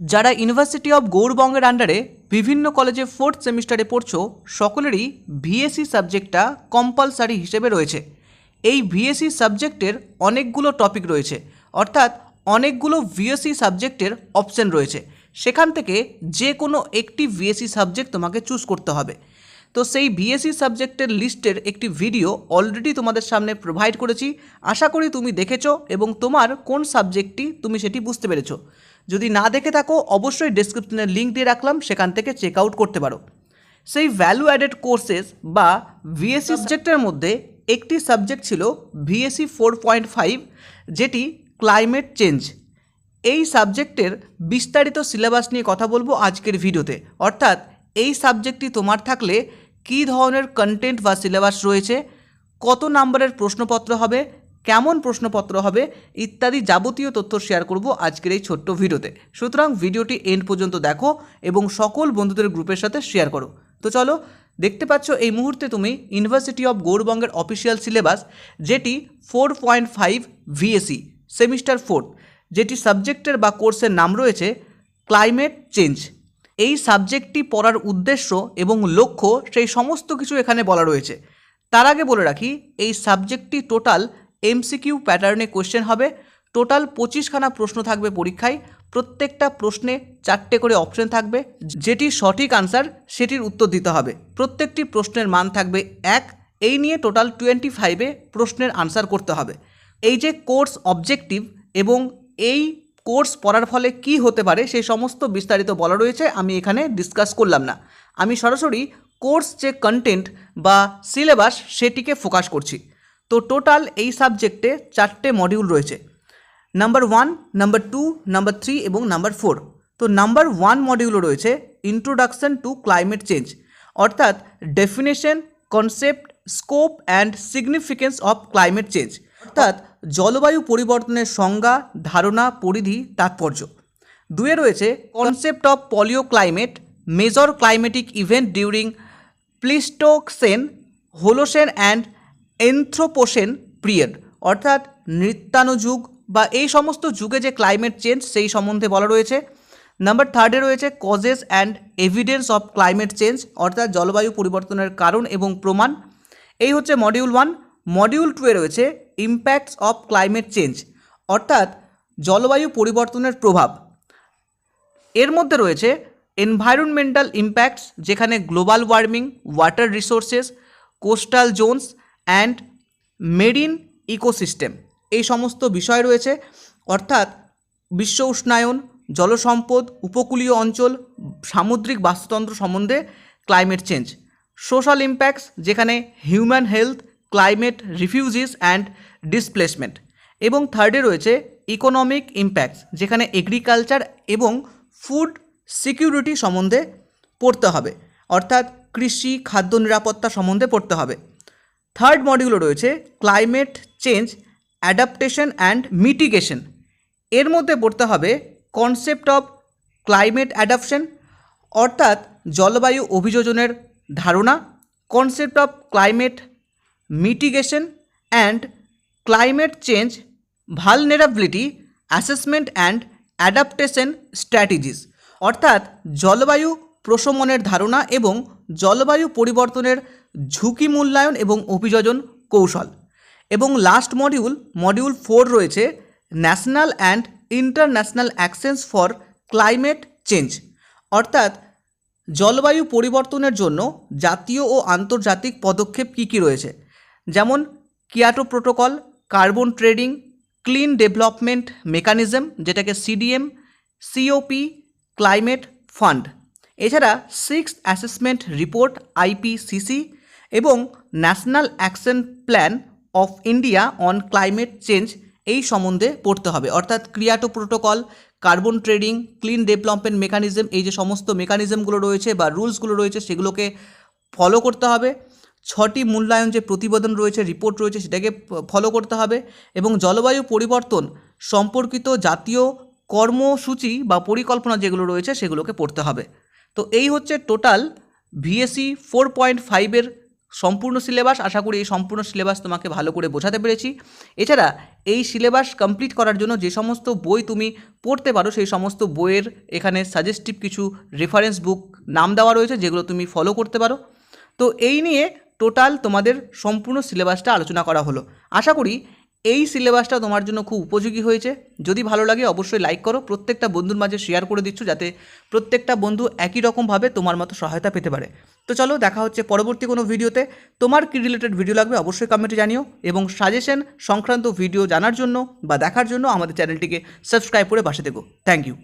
যারা university of গৌরবঙ্গের আন্ডারে বিভিন্ন কলেজে ফোর্থ সেমিস্টারে পড়ছো, সকলেরই ভিএসসি সাবজেক্টটা কম্পালসারি হিসেবে রয়েছে। এই ভিএসসি সাবজেক্টের অনেকগুলো টপিক রয়েছে, অর্থাৎ অনেকগুলো ভিএসসি সাবজেক্টের অপশন রয়েছে। সেখান থেকে যে কোনো একটি ভিএসসি সাবজেক্ট তোমাকে চুজ করতে হবে। তো সেই ভিএসসি সাবজেক্টের লিস্টের একটি ভিডিও অলরেডি তোমাদের সামনে প্রোভাইড করেছি। আশা করি তুমি দেখেছ এবং তোমার কোন সাবজেক্টটি তুমি সেটি বুঝতে পেরেছ। যদি না দেখে থাকো, অবশ্যই ডেসক্রিপশনের লিঙ্ক দিয়ে রাখলাম, সেখান থেকে চেক আউট করতে পারো। সেই ভ্যালু অ্যাডেড কোর্সেস বা ভিএসসি সাবজেক্টের মধ্যে একটি সাবজেক্ট ছিল ভিএসসি ফোর পয়েন্ট ফাইভ যেটি ক্লাইমেট চেঞ্জ এই সাবজেক্টের বিস্তারিত সিলেবাস নিয়ে কথা বলব আজকের ভিডিওতে। অর্থাৎ, এই সাবজেক্টটি তোমার থাকলে কী ধরনের কন্টেন্ট বা সিলেবাস রয়েছে, কত নাম্বারের প্রশ্নপত্র হবে কেমন প্রশ্নপত্র হবে ইত্যাদি যাবতীয় তথ্য শেয়ার করব আজকের এই ছোট্ট ভিডিওতে। সুতরাং ভিডিওটি এন্ড পর্যন্ত দেখো এবং সকল বন্ধুদের গ্রুপের সাথে শেয়ার করো। তো চলো, দেখতে পাচ্ছ এই মুহূর্তে তুমি ইউনিভার্সিটি অফ গৌরবঙ্গের অফিসিয়াল সিলেবাস যেটি four point five VAC semester fourth যেটি সাবজেক্টের বা কোর্সের নাম রয়েছে ক্লাইমেট চেঞ্জ এই সাবজেক্টটি পড়ার উদ্দেশ্য এবং লক্ষ্য সেই সমস্ত কিছু এখানে বলা রয়েছে। তার আগে বলে রাখি, এই সাবজেক্টটি টোটাল এমসিকিউ প্যাটার্নে কোশ্চেন হবে। টোটাল পঁচিশখানা প্রশ্ন থাকবে পরীক্ষায়। প্রত্যেকটা প্রশ্নে চারটে করে অপশন থাকবে। যেটি সঠিক আনসার সেটির উত্তর দিতে হবে। প্রত্যেকটি প্রশ্নের মান থাকবে এক। এই নিয়ে টোটাল টোয়েন্টি ফাইভে প্রশ্নের আনসার করতে হবে। এই যে কোর্স অবজেক্টিভ এবং এই কোর্স পড়ার ফলে কি হতে পারে সেই সমস্ত বিস্তারিত বলা রয়েছে, আমি এখানে ডিসকাস করলাম না। আমি সরাসরি কোর্স যে কন্টেন্ট বা সিলেবাস সেটিকে ফোকাস করছি। তো টোটাল এই সাবজেক্টে চারটে মডিউল রয়েছে। Number one number two number three এবং নাম্বার ফোর তো নাম্বার ওয়ান মডিউলও রয়েছে ইন্ট্রোডাকশন টু ক্লাইমেট চেঞ্জ অর্থাৎ definition concept scope and significance of climate change অর্থাৎ জলবায়ু পরিবর্তনের সংজ্ঞা, ধারণা, পরিধি, তাৎপর্য। দুয়ে রয়েছে concept of paleo climate major climatic event during Pleistocene Holocene and Anthropocene period, অর্থাৎ নৃত্যানুযুগ বা এই সমস্ত যুগে যে ক্লাইমেট চেঞ্জ সেই সম্বন্ধে বলা রয়েছে। নাম্বার থার্ডে রয়েছে causes and evidence of climate change অর্থাৎ জলবায়ু পরিবর্তনের কারণ এবং প্রমাণ। এই হচ্ছে মডিউল ওয়ান মডিউল টুয়ে রয়েছে ইম্প্যাক্টস অফ ক্লাইমেট চেঞ্জ অর্থাৎ জলবায়ু পরিবর্তনের প্রভাব। এর মধ্যে রয়েছে এনভায়রনমেন্টাল ইম্প্যাক্টস যেখানে global warming water resources coastal zones and marine ecosystem. এই সমস্ত বিষয় রয়েছে, অর্থাৎ বিশ্ব উষ্ণায়ন, জলসম্পদ, উপকূলীয় অঞ্চল, সামুদ্রিক বাস্তুতন্ত্র সম্বন্ধে ক্লাইমেট চেঞ্জ সোশ্যাল ইম্প্যাক্টস যেখানে human health climate refugees and displacement এবং থার্ডে রয়েছে ইকোনমিক ইম্প্যাক্টস যেখানে এগ্রিকালচার এবং ফুড সিকিউরিটি সম্বন্ধে পড়তে হবে, অর্থাৎ কৃষি, খাদ্য নিরাপত্তা সম্বন্ধে পড়তে হবে। থার্ড মডিউলও রয়েছে climate change adaptation and mitigation এর মধ্যে পড়তে হবে কনসেপ্ট অফ ক্লাইমেট অ্যাডাপশন অর্থাৎ জলবায়ু অভিযোজনের ধারণা concept of climate mitigation and climate change vulnerability assessment and adaptation strategies অর্থাৎ জলবায়ু প্রশমনের ধারণা এবং জলবায়ু পরিবর্তনের ঝুঁকি মূল্যায়ন এবং অভিযোজন কৌশল। এবং লাস্ট মডিউল মডিউল ফোর রয়েছে national and international actions for climate change অর্থাৎ, জলবায়ু পরিবর্তনের জন্য জাতীয় ও আন্তর্জাতিক পদক্ষেপ কী কী রয়েছে? যেমন Kyoto protocol carbon trading clean development mechanism যেটাকে সিডিএম সিওপি ক্লাইমেট ফান্ড এছাড়া সিক্স অ্যাসেসমেন্ট রিপোর্ট আইপিসিসি এবং national action plan of India on climate change এই সম্বন্ধে পড়তে হবে। অর্থাৎ Kyoto protocol carbon trading clean development mechanism এই যে সমস্ত মেকানিজমগুলো রয়েছে বা রুলসগুলো রয়েছে সেগুলোকে ফলো করতে হবে। ছটি মূল্যায়ন যে প্রতিবেদন রয়েছে রিপোর্ট রয়েছে সেটাকে ফলো করতে হবে এবং জলবায়ু পরিবর্তন সম্পর্কিত জাতীয় কর্মসূচি বা পরিকল্পনা যেগুলো রয়েছে সেগুলোকে পড়তে হবে। তো এই হচ্ছে টোটাল ভিএসি ফোর পয়েন্ট ফাইভের সম্পূর্ণ সিলেবাস আশা করি এই সম্পূর্ণ সিলেবাস তোমাকে ভালো করে বোঝাতে পেরেছি। এছাড়া এই সিলেবাস কমপ্লিট করার জন্য যে সমস্ত বই তুমি পড়তে পারো, সেই সমস্ত বইয়ের এখানে সাজেস্টিভ কিছু রেফারেন্স বুক নাম দেওয়া রয়েছে, যেগুলো তুমি ফলো করতে পারো। তো এই নিয়ে টোটাল তোমাদের সম্পূর্ণ সিলেবাসটা আলোচনা করা হলো। আশা করি এই সিলেবাসটা তোমার জন্য খুব উপযোগী হয়েছে। যদি ভালো লাগে অবশ্যই লাইক করো, প্রত্যেকটা বন্ধুর মাঝে শেয়ার করে দিচ্ছ যাতে প্রত্যেকটা বন্ধু একই রকমভাবে তোমার মতো সহায়তা পেতে পারে। তো চলো দেখা হচ্ছে পরবর্তী কোনো ভিডিওতে। তোমার কী রিলেটেড ভিডিও লাগবে অবশ্যই কমেন্টে জানিও এবং সাজেশন সংক্রান্ত ভিডিও জানার জন্য বা দেখার জন্য আমাদের চ্যানেলটিকে সাবস্ক্রাইব করে পাশে দেখো থ্যাংক ইউ